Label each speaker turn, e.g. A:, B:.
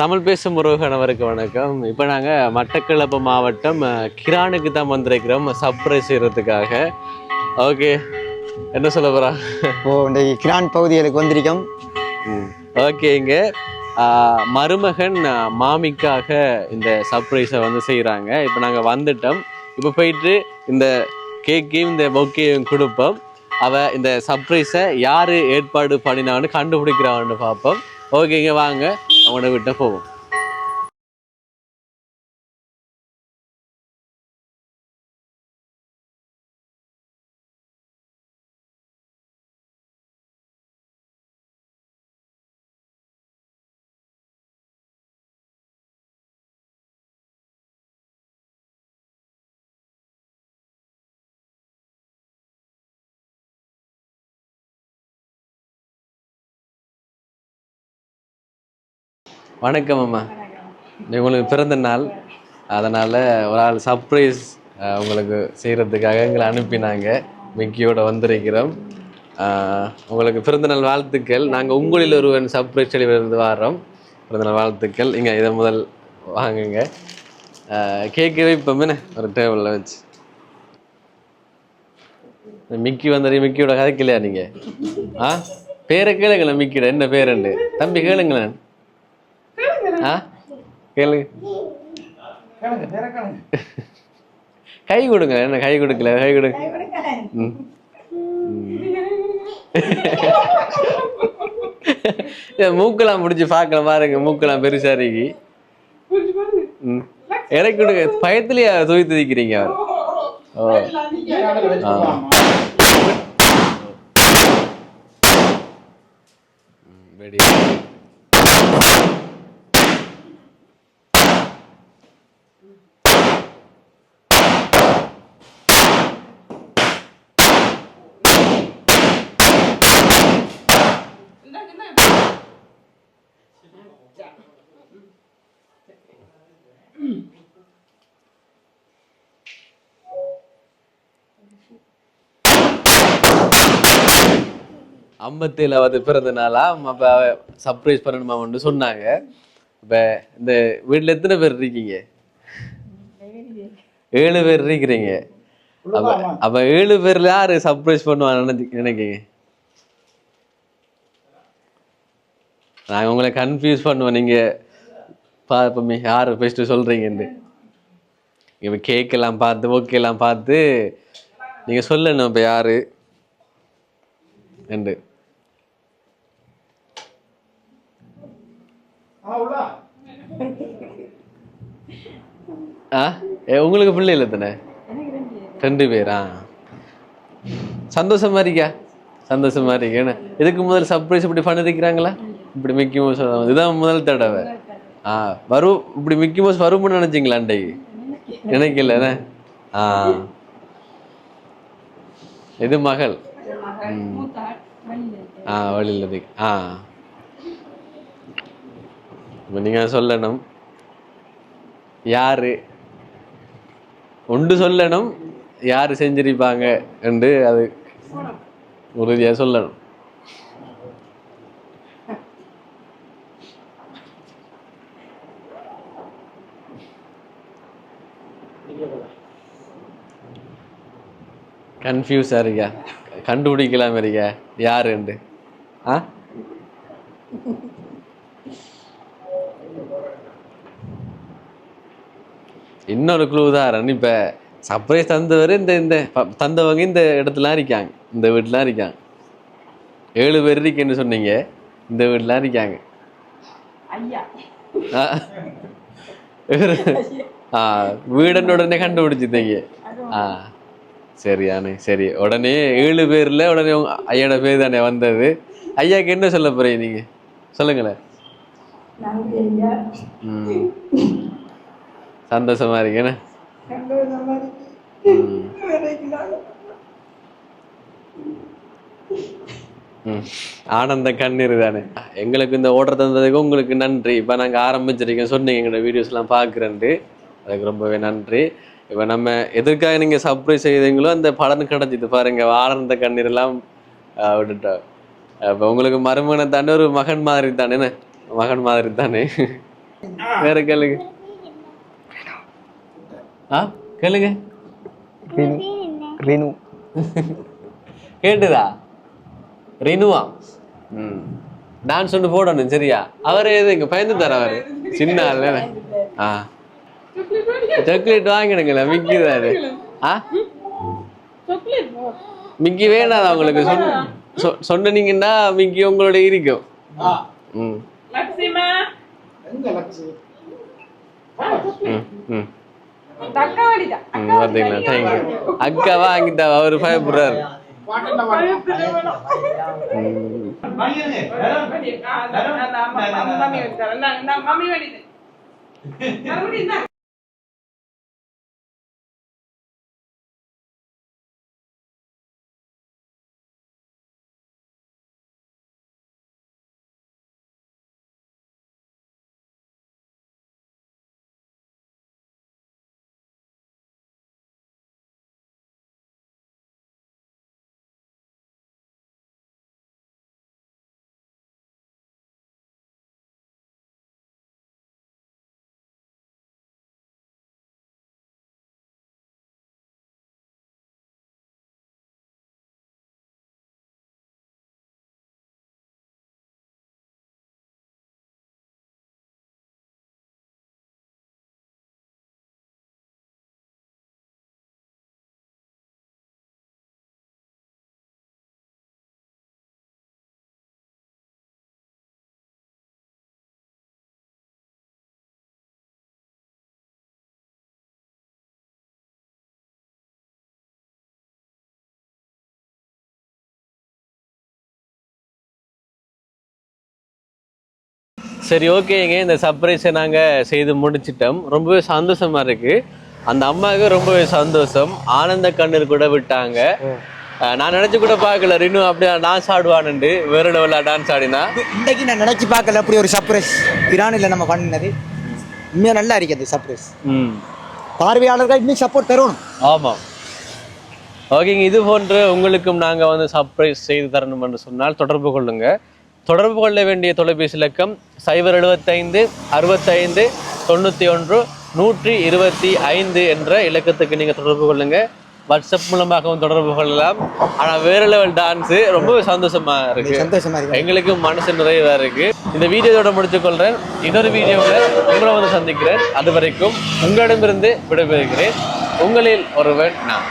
A: தமிழ் பேசும் உறவுகணவருக்கு வணக்கம். இப்போ நாங்கள் மட்டக்களப்பு மாவட்டம் கிரானுக்கு தான் வந்திருக்கிறோம். சர்ப்ரைஸ் செய்கிறதுக்காக ஓகே என்ன சொல்ல போகிறா
B: ஓ இந்த கிரான் பகுதிகளுக்கு வந்திருக்கோம்.
A: ஓகே இங்கே மருமகன் மாமிக்காக இந்த சர்ப்ரைஸை வந்து செய்கிறாங்க இப்போ நாங்கள் வந்துட்டோம். இப்போ போயிட்டு இந்த கேக்கையும் இந்த பொக்கையும் கொடுப்போம். அவ இந்த சர்ப்ரைஸை யார் ஏற்பாடு பண்ணினான்னு கண்டுபிடிக்கிறான்னு பார்ப்போம். ஓகேங்க வாங்க. അങ്ങോട്ട് വിട്ട് പോകും. வணக்கம் அம்மா. உங்களுக்கு பிறந்த நாள். அதனால் ஒரு ஆள் சர்ப்ரைஸ் உங்களுக்கு செய்கிறதுக்காக எங்களை அனுப்பினாங்க. மிக்கியோட வந்திருக்கிறோம். உங்களுக்கு பிறந்த நாள் வாழ்த்துக்கள். நாங்கள் உங்களில் ஒருவன் சர்ப்ரைஸ் இருந்து வாரோம். பிறந்த நாள் வாழ்த்துக்கள். இங்கே இதை முதல் வாங்குங்க. கேக்கு வைப்போமே ஒரு டேபிளில் வச்சு. மிக்கி வந்தது மிக்கியோட கதைக்கலையா நீங்கள் ஆ? பேரை கேளுங்களேன் மிக்கியோட. என்ன பேருண்டு தம்பி கேளுங்களேன். ஆ? கேளு. கை கொடுங்க. என்ன கை கொடுக்கல? கை கொடுங்க ம். மூக்கெல்லாம் முடிச்சு பார்க்கலாம் பாருங்க. மூக்கெல்லாம் பெருசா இருக்கு. ம். இறக்கி கொடுங்க. பயத்துலயே தூய் துதிக்கிறீங்க அவர். ஓ. வெடி. ஐம்பத்தேழாவது பிறந்த நாளா அப்போ சர்ப்ரைஸ் பண்ணணுமான்னு சொன்னாங்க. இப்போ இந்த வீட்டில் எத்தனை பேர் இருக்கீங்க? ஏழு பேர் இருக்கிறீங்க. அப்ப அப்ப ஏழு பேர்ல யாரு சர்ப்ரைஸ் பண்ணுவாங்கன்னு நினைக்கிங்க? நாங்கள் உங்களை கன்ஃபியூஸ் பண்ணுவோம் நீங்க பார்ப்போமே யாரு பெஸ்ட்டு சொல்கிறீங்கன்னு இப்போ கேக்கெல்லாம் பார்த்து ஓகே எல்லாம் பார்த்து நீங்க சொல்லணும் இப்போ யாரு? என்று ஆ? ஏ, உங்களுக்கு பிள்ளை இல்லை தானே? ரெண்டு பேரா. சந்தோஷமா இருக்கியா? சந்தோஷமா இருக்கு என்ன இதுக்கு முதல் சர்ப்ரைஸ் இப்படி பண்ணிருக்கிறாங்களா? இப்படி மிக்கி மவுஸ் இதுதான் முதல் தடவை. ஆ வரும் இப்படி மிக்கி மவுஸ் வரும்னு நினைச்சீங்களா அண்டைக்கு நினைக்கல? ஆ. இது மகள். ம். ஆ வழியில் ஆ. இப்போ நீங்க சொல்லணும். யாரு? ஒன்று சொல்லணும் யார் செஞ்சிருப்பாங்க என்று அது உறுதியா சொல்லணும். கன்ஃபியூஸாக இருக்கா? கண்டுபிடிக்கலாம் இருக்கா? யாருண்டு ஆ? இன்னொரு க்ளூ தான் இப்போ சர்ப்ரைஸ் தந்தவர் இந்த இந்த தந்தவங்க இந்த இடத்துலாம் இருக்காங்க. இந்த வீட்டுலாம் இருக்காங்க. ஏழு பேர் இருக்கேன்னு சொன்னீங்க. இந்த வீட்டுலாம் இருக்காங்க. ஆ. வீடுன்னு உடனே கண்டுபிடிச்சிட்டீங்க. ஆ. சரியானே சரி. உடனே ஏழு பேர்ல உடனே ஐயோட பேர் தானே வந்தது. ஐயாக்கு என்ன சொல்ல போறீங்க நீங்க? சொல்லுங்களேன். ம். சந்தோஷமா இருக்கு என்ன ம். ம். ஆனந்த கண்ணீர் தானே. எங்களுக்கு இந்த ஓட்டர் தந்ததுக்கு உங்களுக்கு நன்றி. இப்போ நாங்கள் ஆரம்பிச்சிருக்கோம். சொன்னீங்க எங்களோட வீடியோஸ்லாம் பார்க்குறேன்ட்டு. அதுக்கு ரொம்பவே நன்றி. இப்போ நம்ம எதற்காக நீங்கள் சர்ப்ரைஸ் செய்தீங்களோ அந்த பலன் கிடைச்சிது பாருங்க. ஆனந்த கண்ணீர் எல்லாம் விட்டுட்டோம் இப்போ உங்களுக்கு மருமகனை தானே ஒரு மகன் மாதிரி தானே என்ன? மகன் மாதிரி தானே. வேற கேளுங்க. ஆ கேளுங்க.
B: ரினு. ரினு.
A: கேட்டுதா? ரினுவா? ம். டான்ஸ் ஒன்று போடணும் சரியா? அவர் எது இங்க பயந்து தர அவர். சின்ன ஆள். ஆ. சாக்லேட் வாங்கிடுங்களே மிக்கி தாரு ஆ மிக்கி வேணாதா உங்களுக்கு? சொன்ன சொ- சொன்னீங்கன்னா மிக்கி உங்களோட இருக்கும். ம். ம் ம். பார்த்தீங்களா தேங்க்யூ அக்கா வாங்கிட்டா அவர் பயப்படுறாரு
C: மம்மி
A: சரி ஓகேங்க. இந்த சர்ப்ரைஸை நாங்கள் செய்து முடிச்சிட்டோம். ரொம்பவே சந்தோஷமா இருக்கு. அந்த அம்மாவுக்கு ரொம்பவே சந்தோஷம். ஆனந்த கண்ணீர் கூட விட்டாங்க. நான் நினைச்சு கூட பார்க்கல. ரினு அப்படியே டான்ஸ் ஆடுவானுண்டு. வேற லெவலில் டான்ஸ் ஆடினா.
B: இன்றைக்கு நான் நினச்சி பார்க்கல. அப்படி ஒரு சர்ப்ரைஸ் பிரானில் நம்ம பண்ணினது. உண்மையாக நல்லா இருக்குது சர்ப்ரைஸ்
A: ம்.
B: பார்வையாளர்கள் இன்னும் சப்போர்ட் தரணும்
A: ஆமாம் ஓகேங்க. இது போன்று உங்களுக்கும் நாங்கள் வந்து சர்ப்ரைஸ் செய்து தரணும் என்று சொன்னால் தொடர்பு கொள்ளுங்க. தொடர்பு கொள்ள வேண்டிய தொலைபேசி இலக்கம் சைபர் எழுபத்தைந்து அறுபத்தைந்து தொண்ணூற்றி ஒன்று நூற்றி இருபத்தி ஐந்து என்ற இலக்கத்துக்கு நீங்கள் தொடர்பு கொள்ளுங்க. வாட்ஸ்அப் மூலமாகவும் தொடர்பு கொள்ளலாம். ஆனால் வேற லெவல் டான்ஸு ரொம்ப சந்தோஷமா இருக்கு.
B: சந்தோஷமா இருக்கு.
A: எங்களுக்கு மனசு நிறைவா இருக்கு. இந்த வீடியோவோட முடித்துக் கொள்றேன். இன்னொரு வீடியோவில் உங்களை வந்து சந்திக்கிறேன். அது வரைக்கும் உங்களிடமிருந்து விடைபெறுகிறேன். உங்களில் ஒருவன் நான்.